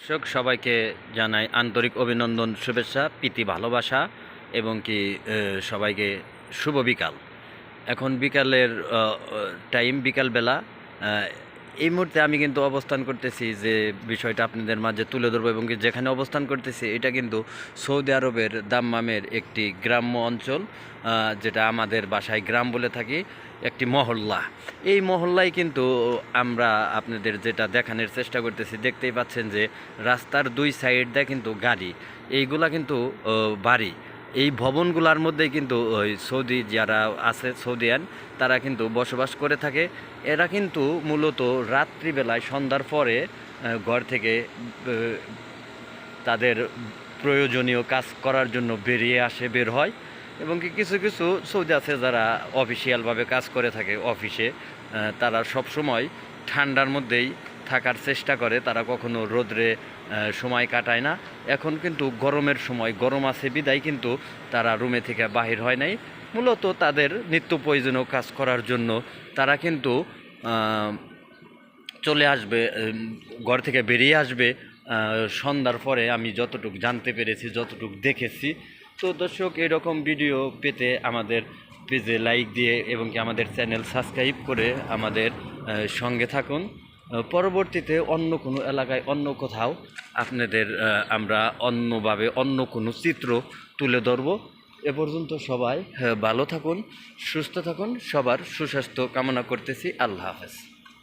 দর্শক, সবাইকে জানাই আন্তরিক অভিনন্দন, শুভেচ্ছা, প্রীতি, ভালোবাসা এবং কি সবাইকে শুভ বিকাল। এখন বিকালের টাইম বিকালবেলা এই মুহূর্তে আমি কিন্তু অবস্থান করতেছি যে বিষয়টা আপনাদের মাঝে তুলে ধরবো এবং যেখানে অবস্থান করতেছি, এটা কিন্তু সৌদি আরবের দাম্মামের একটি গ্রাম্য অঞ্চল যেটা আমাদের বাসায় গ্রাম বলে থাকি, একটি মহল্লা। এই মহল্লায় কিন্তু আমরা আপনাদের যেটা দেখানোর চেষ্টা করতেছি, দেখতেই পাচ্ছেন যে রাস্তার দুই সাইড দিয়ে কিন্তু গাড়ি, এইগুলা কিন্তু বাড়ি। এই ভবনগুলোর মধ্যেই কিন্তু ওই সৌদি যারা আছে, সৌদিয়ান, তারা কিন্তু বসবাস করে থাকে। এরা কিন্তু মূলত রাত্রিবেলায় সন্ধ্যার পরে ঘর থেকে তাদের প্রয়োজনীয় কাজ করার জন্য বেরিয়ে আসে, বের হয়। এবং কি কিছু কিছু সৌদি আছে যারা অফিসিয়ালভাবে কাজ করে থাকে অফিসে তারা সব সময় ঠান্ডার মধ্যেই থাকার চেষ্টা করে, তারা কখনো রোদ্রে সময় কাটায় না। এখন কিন্তু গরমের সময়, গরম আছে, বিদায় কিন্তু তারা রুমে থেকে বাহির হয় নাই। মূলত তাদের নিত্য প্রয়োজনীয় কাজ করার জন্য তারা কিন্তু চলে আসবে ঘর থেকে বেরিয়ে আসবে। সন্ধ্যার পরে আমি যতটুকু জানতে পেরেছি, যতটুকু দেখেছি। তো দর্শক, এরকম ভিডিও পেতে আমাদের পেজে লাইক দিয়ে এবং কি আমাদের চ্যানেল সাবস্ক্রাইব করে আমাদের সঙ্গে থাকুন। পরবর্তীতে অন্য কোনো এলাকায় অন্য কোথাও আপনাদের আমরা অন্যভাবে অন্য কোনো চিত্র তুলে ধরব। এ পর্যন্ত সবাই ভালো থাকুন, সুস্থ থাকুন, সবার সুস্বাস্থ্য কামনা করতেছি। আল্লাহ হাফেজ।